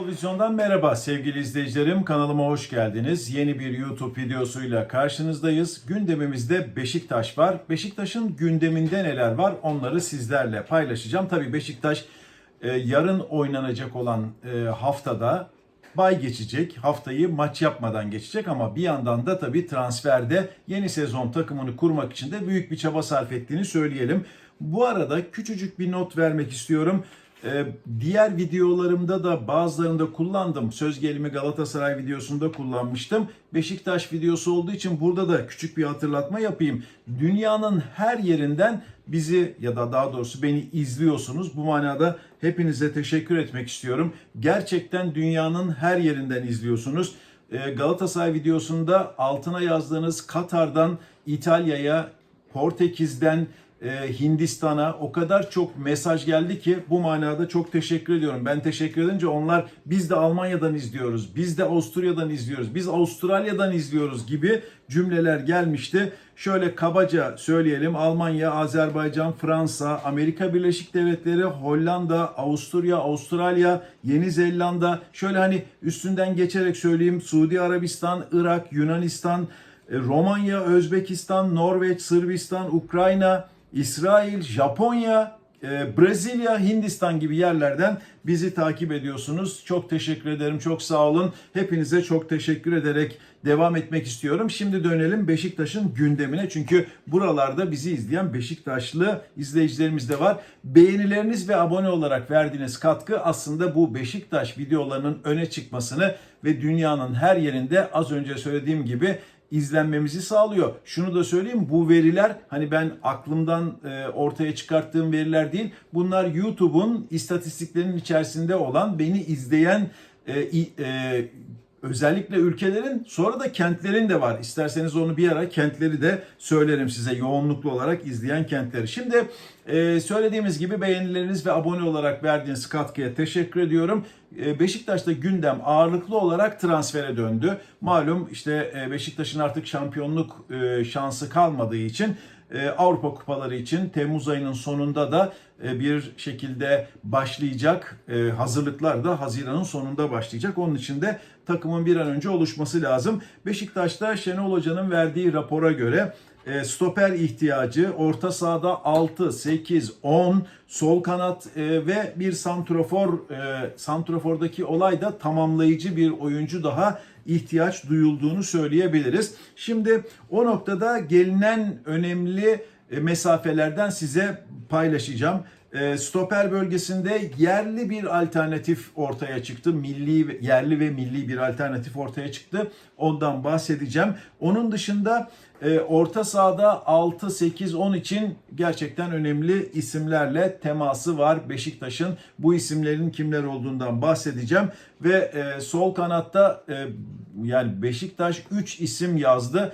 Futbol Vizyon'dan merhaba sevgili izleyicilerim. Kanalıma hoş geldiniz. Yeni bir YouTube videosuyla karşınızdayız. Gündemimizde Beşiktaş var. Beşiktaş'ın gündeminde neler var onları sizlerle paylaşacağım. Tabii Beşiktaş e, yarın oynanacak olan e, haftada bay geçecek. Haftayı maç yapmadan geçecek ama bir yandan da tabii transferde yeni sezon takımını kurmak için de büyük bir çaba sarf ettiğini söyleyelim. Bu arada küçücük bir not vermek istiyorum. Ee, diğer videolarımda da bazılarında kullandım. Söz gelimi Galatasaray videosunda kullanmıştım. Beşiktaş videosu olduğu için burada da küçük bir hatırlatma yapayım. Dünyanın her yerinden bizi ya da daha doğrusu beni izliyorsunuz. Bu manada hepinize teşekkür etmek istiyorum. Gerçekten dünyanın her yerinden izliyorsunuz. Ee, Galatasaray videosunda altına yazdığınız Katar'dan İtalya'ya, Portekiz'den e, Hindistan'a o kadar çok mesaj geldi ki bu manada çok teşekkür ediyorum. Ben teşekkür edince onlar biz de Almanya'dan izliyoruz, biz de Avusturya'dan izliyoruz, biz Avustralya'dan izliyoruz gibi cümleler gelmişti. Şöyle kabaca söyleyelim Almanya, Azerbaycan, Fransa, Amerika Birleşik Devletleri, Hollanda, Avusturya, Avustralya, Yeni Zelanda şöyle hani üstünden geçerek söyleyeyim Suudi Arabistan, Irak, Yunanistan, e, Romanya, Özbekistan, Norveç, Sırbistan, Ukrayna, İsrail, Japonya, e, Brezilya, Hindistan gibi yerlerden bizi takip ediyorsunuz. Çok teşekkür ederim, çok sağ olun. Hepinize çok teşekkür ederek devam etmek istiyorum. Şimdi dönelim Beşiktaş'ın gündemine. Çünkü buralarda bizi izleyen Beşiktaşlı izleyicilerimiz de var. Beğenileriniz ve abone olarak verdiğiniz katkı aslında bu Beşiktaş videolarının öne çıkmasını ve dünyanın her yerinde az önce söylediğim gibi izlenmemizi sağlıyor. Şunu da söyleyeyim bu veriler hani ben aklımdan e, ortaya çıkarttığım veriler değil. Bunlar YouTube'un istatistiklerinin içerisinde olan beni izleyen e, e, özellikle ülkelerin sonra da kentlerin de var. İsterseniz onu bir ara kentleri de söylerim size yoğunluklu olarak izleyen kentleri. Şimdi e, söylediğimiz gibi beğenileriniz ve abone olarak verdiğiniz katkıya teşekkür ediyorum. E, Beşiktaş'ta gündem ağırlıklı olarak transfere döndü. Malum işte e, Beşiktaş'ın artık şampiyonluk e, şansı kalmadığı için Avrupa Kupaları için Temmuz ayının sonunda da e, bir şekilde başlayacak. E, hazırlıklar da Haziran'ın sonunda başlayacak. Onun için de takımın bir an önce oluşması lazım. Beşiktaş'ta Şenol Hoca'nın verdiği rapora göre e, stoper ihtiyacı, orta sahada 6, 8, 10, sol kanat ve bir santrofor, santrofordaki olay da tamamlayıcı bir oyuncu daha ihtiyaç duyulduğunu söyleyebiliriz. Şimdi o noktada gelinen önemli e, mesafelerden size paylaşacağım. E, Stoper bölgesinde yerli bir alternatif ortaya çıktı. Milli yerli ve milli bir alternatif ortaya çıktı. Ondan bahsedeceğim. Onun dışında e, orta sahada 6 8 10 için gerçekten önemli isimlerle teması var Beşiktaş'ın. Bu isimlerin kimler olduğundan bahsedeceğim ve e, sol kanatta yani Beşiktaş 3 isim yazdı.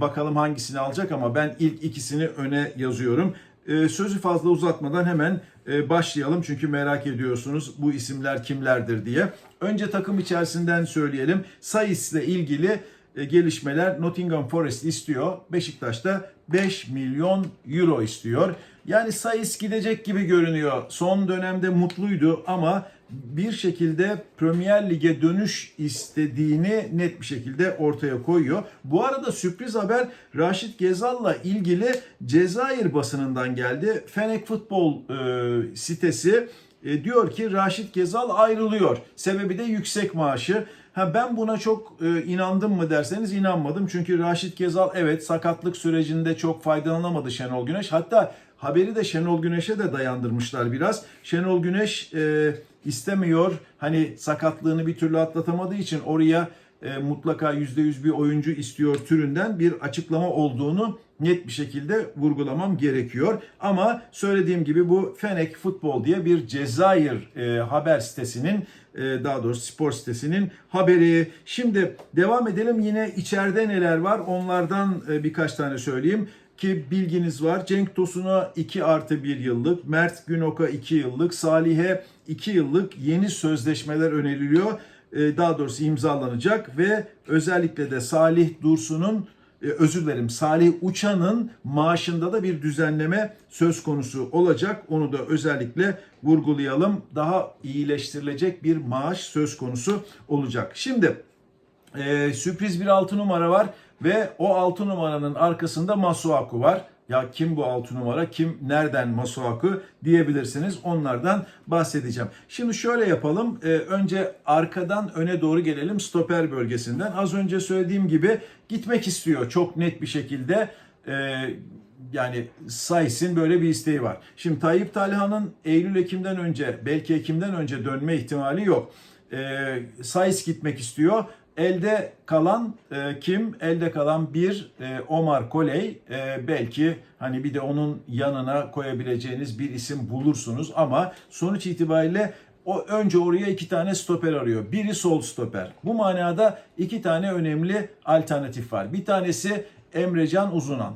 Bakalım hangisini alacak ama ben ilk ikisini öne yazıyorum. Ee, sözü fazla uzatmadan hemen e, başlayalım çünkü merak ediyorsunuz bu isimler kimlerdir diye. Önce takım içerisinden söyleyelim. Sayıs ile ilgili e, gelişmeler Nottingham Forest istiyor. Beşiktaş da 5 milyon euro istiyor. Yani Sayıs gidecek gibi görünüyor. Son dönemde mutluydu ama bir şekilde Premier Lig'e dönüş istediğini net bir şekilde ortaya koyuyor. Bu arada sürpriz haber Raşit Gezal'la ilgili Cezayir basınından geldi. Fenek Futbol e, sitesi e, diyor ki Raşit Gezal ayrılıyor. Sebebi de yüksek maaşı. Ha ben buna çok e, inandım mı derseniz inanmadım. Çünkü Raşit Gezal evet sakatlık sürecinde çok faydalanamadı Şenol Güneş. Hatta haberi de Şenol Güneş'e de dayandırmışlar biraz. Şenol Güneş e, istemiyor. Hani sakatlığını bir türlü atlatamadığı için oraya e, mutlaka %100 bir oyuncu istiyor türünden bir açıklama olduğunu net bir şekilde vurgulamam gerekiyor. Ama söylediğim gibi bu Fenek Futbol diye bir Cezayir e, haber sitesinin e, daha doğrusu spor sitesinin haberi. Şimdi devam edelim yine içeride neler var onlardan e, birkaç tane söyleyeyim ki bilginiz var. Cenk Tosun'a 2 artı 1 yıllık, Mert Günok'a 2 yıllık, Salih'e 2 yıllık yeni sözleşmeler öneriliyor. Ee, daha doğrusu imzalanacak ve özellikle de Salih Dursun'un e, özür dilerim Salih Uçan'ın maaşında da bir düzenleme söz konusu olacak. Onu da özellikle vurgulayalım. Daha iyileştirilecek bir maaş söz konusu olacak. Şimdi e, sürpriz bir 6 numara var ve o 6 numaranın arkasında Masuaku var. Ya kim bu 6 numara, kim nereden Masuaku diyebilirsiniz. Onlardan bahsedeceğim. Şimdi şöyle yapalım. E, önce arkadan öne doğru gelelim stoper bölgesinden. Az önce söylediğim gibi gitmek istiyor çok net bir şekilde. E, yani Sais'in böyle bir isteği var. Şimdi Tayyip Talha'nın Eylül-Ekim'den önce belki Ekim'den önce dönme ihtimali yok. E, Sais gitmek istiyor. Elde kalan e, kim? Elde kalan bir e, Omar Koley. E, belki hani bir de onun yanına koyabileceğiniz bir isim bulursunuz ama sonuç itibariyle o önce oraya iki tane stoper arıyor. Biri sol stoper. Bu manada iki tane önemli alternatif var. Bir tanesi Emrecan Uzunan.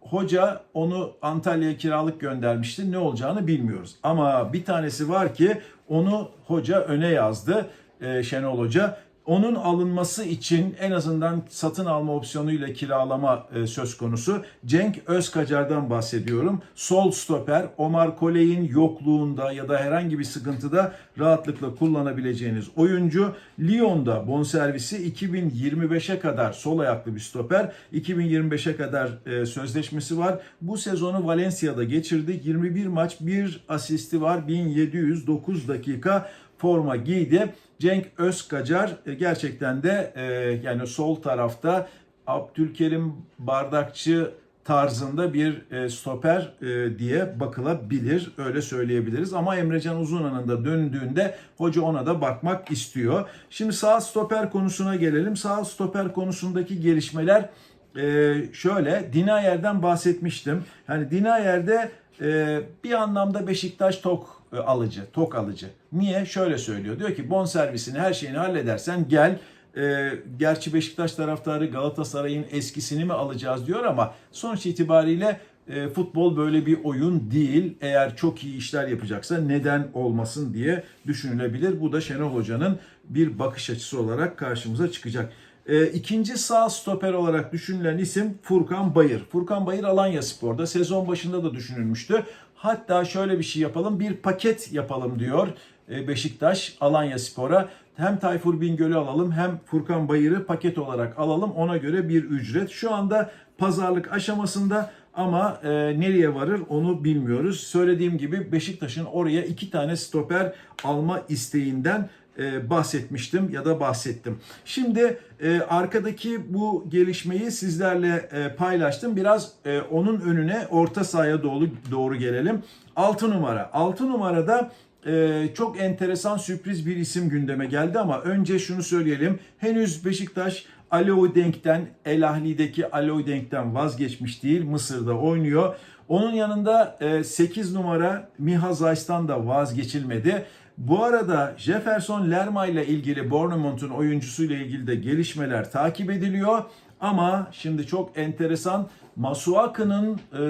Hoca onu Antalya'ya kiralık göndermişti. Ne olacağını bilmiyoruz. Ama bir tanesi var ki onu hoca öne yazdı. e, Şenol Hoca. Onun alınması için en azından satın alma opsiyonuyla kiralama e, söz konusu. Cenk Özkacar'dan bahsediyorum. Sol stoper Omar Koley'in yokluğunda ya da herhangi bir sıkıntıda rahatlıkla kullanabileceğiniz oyuncu. Lyon'da bonservisi 2025'e kadar sol ayaklı bir stoper. 2025'e kadar e, sözleşmesi var. Bu sezonu Valencia'da geçirdi. 21 maç, 1 asisti var. 1709 dakika forma giydi. Cenk Özkacar e, gerçekten de e, yani sol tarafta Abdülkerim Bardakçı tarzında bir e, stoper e, diye bakılabilir. Öyle söyleyebiliriz. Ama Emrecan Uzunan'ın da döndüğünde hoca ona da bakmak istiyor. Şimdi sağ stoper konusuna gelelim. Sağ stoper konusundaki gelişmeler e, şöyle. Dinayer'den bahsetmiştim. Yani Dinayer'de e, bir anlamda Beşiktaş tok alıcı, tok alıcı. Niye? Şöyle söylüyor. Diyor ki bon servisini her şeyini halledersen gel e, gerçi Beşiktaş taraftarı Galatasaray'ın eskisini mi alacağız diyor ama sonuç itibariyle e, futbol böyle bir oyun değil. Eğer çok iyi işler yapacaksa neden olmasın diye düşünülebilir. Bu da Şenol Hoca'nın bir bakış açısı olarak karşımıza çıkacak. E, ikinci sağ stoper olarak düşünülen isim Furkan Bayır. Furkan Bayır Alanya Spor'da sezon başında da düşünülmüştü. Hatta şöyle bir şey yapalım, bir paket yapalım diyor e, Beşiktaş Alanya Spor'a. Hem Tayfur Bingöl'ü alalım hem Furkan Bayır'ı paket olarak alalım. Ona göre bir ücret. Şu anda pazarlık aşamasında ama e, nereye varır onu bilmiyoruz. Söylediğim gibi Beşiktaş'ın oraya iki tane stoper alma isteğinden e, bahsetmiştim ya da bahsettim. Şimdi e, arkadaki bu gelişmeyi sizlerle e, paylaştım. Biraz e, onun önüne orta sahaya doğru doğru gelelim. 6 numara. 6 numarada e, çok enteresan sürpriz bir isim gündeme geldi ama önce şunu söyleyelim. Henüz Beşiktaş Ali Odenk'ten, El Ahli'deki Ali Odenk'ten vazgeçmiş değil. Mısır'da oynuyor. Onun yanında e, 8 numara Miha Zays'tan da vazgeçilmedi. Bu arada Jefferson Lerma ile ilgili Bournemouth'un oyuncusuyla ilgili de gelişmeler takip ediliyor. Ama şimdi çok enteresan Masuaku'nun e,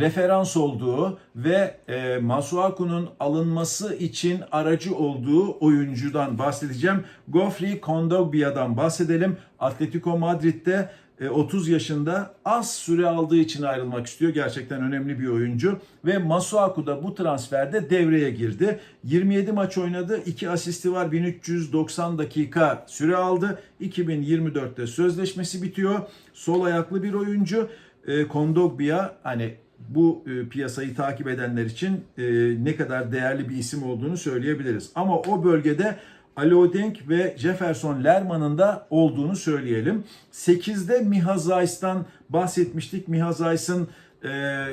referans olduğu ve e, Masuaku'nun alınması için aracı olduğu oyuncudan bahsedeceğim. Gofri Kondogbia'dan bahsedelim. Atletico Madrid'de 30 yaşında az süre aldığı için ayrılmak istiyor. Gerçekten önemli bir oyuncu. Ve Masuaku da bu transferde devreye girdi. 27 maç oynadı. 2 asisti var. 1390 dakika süre aldı. 2024'te sözleşmesi bitiyor. Sol ayaklı bir oyuncu. E, Kondogbia hani bu e, piyasayı takip edenler için e, ne kadar değerli bir isim olduğunu söyleyebiliriz. Ama o bölgede Ali Odenk ve Jefferson Lerman'ın da olduğunu söyleyelim. 8'de Miha Zays'tan bahsetmiştik. Miha Zays'ın e,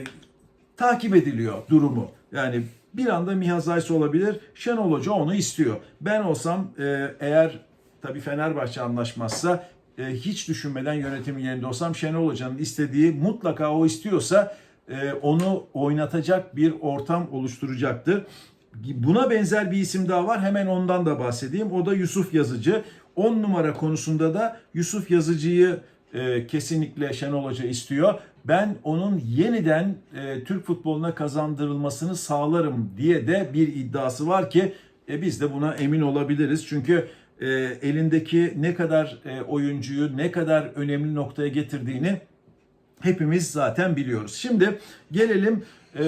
takip ediliyor durumu. Yani bir anda Miha Zays olabilir. Şenol Hoca onu istiyor. Ben olsam e, eğer tabii Fenerbahçe anlaşmazsa e, hiç düşünmeden yönetimin yerinde olsam Şenol Hoca'nın istediği mutlaka o istiyorsa e, onu oynatacak bir ortam oluşturacaktır. Buna benzer bir isim daha var. Hemen ondan da bahsedeyim. O da Yusuf Yazıcı. 10 numara konusunda da Yusuf Yazıcı'yı e, kesinlikle Şenol Hoca istiyor. Ben onun yeniden e, Türk futboluna kazandırılmasını sağlarım diye de bir iddiası var ki e, biz de buna emin olabiliriz. Çünkü e, elindeki ne kadar e, oyuncuyu ne kadar önemli noktaya getirdiğini hepimiz zaten biliyoruz. Şimdi gelelim e,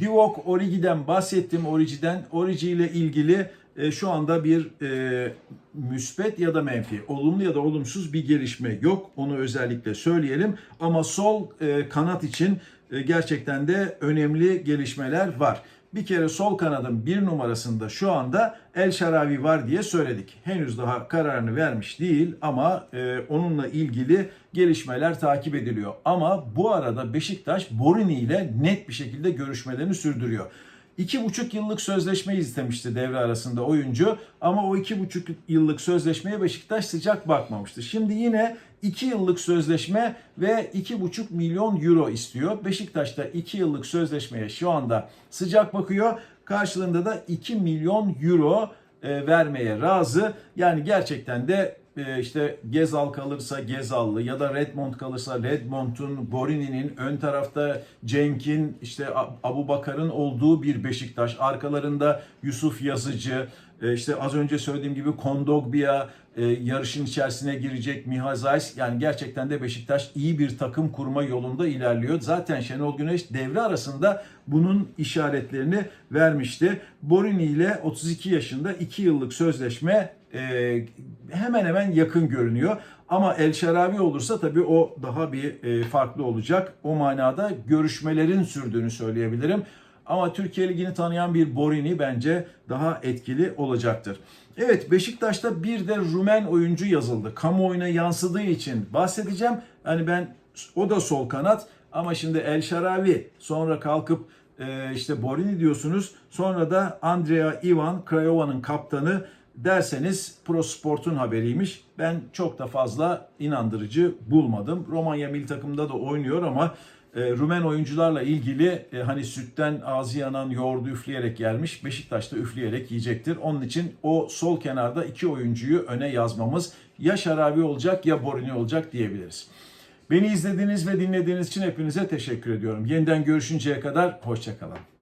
Divock Origi'den bahsettim. Origi'den. Origi ile ilgili e, şu anda bir e, müspet ya da menfi, olumlu ya da olumsuz bir gelişme yok. Onu özellikle söyleyelim. Ama sol e, kanat için e, gerçekten de önemli gelişmeler var. Bir kere sol kanadın bir numarasında şu anda El Şaravi var diye söyledik. Henüz daha kararını vermiş değil ama e, onunla ilgili gelişmeler takip ediliyor. Ama bu arada Beşiktaş Borini ile net bir şekilde görüşmelerini sürdürüyor. İki buçuk yıllık sözleşme istemişti devre arasında oyuncu ama o iki buçuk yıllık sözleşmeye Beşiktaş sıcak bakmamıştı. Şimdi yine iki yıllık sözleşme ve iki buçuk milyon euro istiyor. Beşiktaş da iki yıllık sözleşmeye şu anda sıcak bakıyor. Karşılığında da 2 milyon euro e, vermeye razı. Yani gerçekten de işte Gezal kalırsa Gezallı ya da Redmond kalırsa Redmond'un, Borini'nin ön tarafta Cenk'in işte Abu Bakar'ın olduğu bir Beşiktaş. Arkalarında Yusuf Yazıcı, e, işte az önce söylediğim gibi Kondogbia e, yarışın içerisine girecek Miha Zayis. Yani gerçekten de Beşiktaş iyi bir takım kurma yolunda ilerliyor. Zaten Şenol Güneş devre arasında bunun işaretlerini vermişti. Borini ile 32 yaşında 2 yıllık sözleşme e, hemen hemen yakın görünüyor. Ama El Şarabi olursa tabii o daha bir e, farklı olacak. O manada görüşmelerin sürdüğünü söyleyebilirim. Ama Türkiye Ligi'ni tanıyan bir Borini bence daha etkili olacaktır. Evet Beşiktaş'ta bir de Rumen oyuncu yazıldı. Kamuoyuna yansıdığı için bahsedeceğim. Yani ben o da sol kanat ama şimdi El Şaravi sonra kalkıp e, işte Borini diyorsunuz. Sonra da Andrea Ivan Craiova'nın kaptanı derseniz Prosport'un haberiymiş. Ben çok da fazla inandırıcı bulmadım. Romanya milli takımında da oynuyor ama e, Rumen oyuncularla ilgili e, hani sütten ağzı yanan yoğurdu üfleyerek gelmiş. Beşiktaş'ta üfleyerek yiyecektir. Onun için o sol kenarda iki oyuncuyu öne yazmamız ya Şarabi olacak ya Borini olacak diyebiliriz. Beni izlediğiniz ve dinlediğiniz için hepinize teşekkür ediyorum. Yeniden görüşünceye kadar hoşçakalın.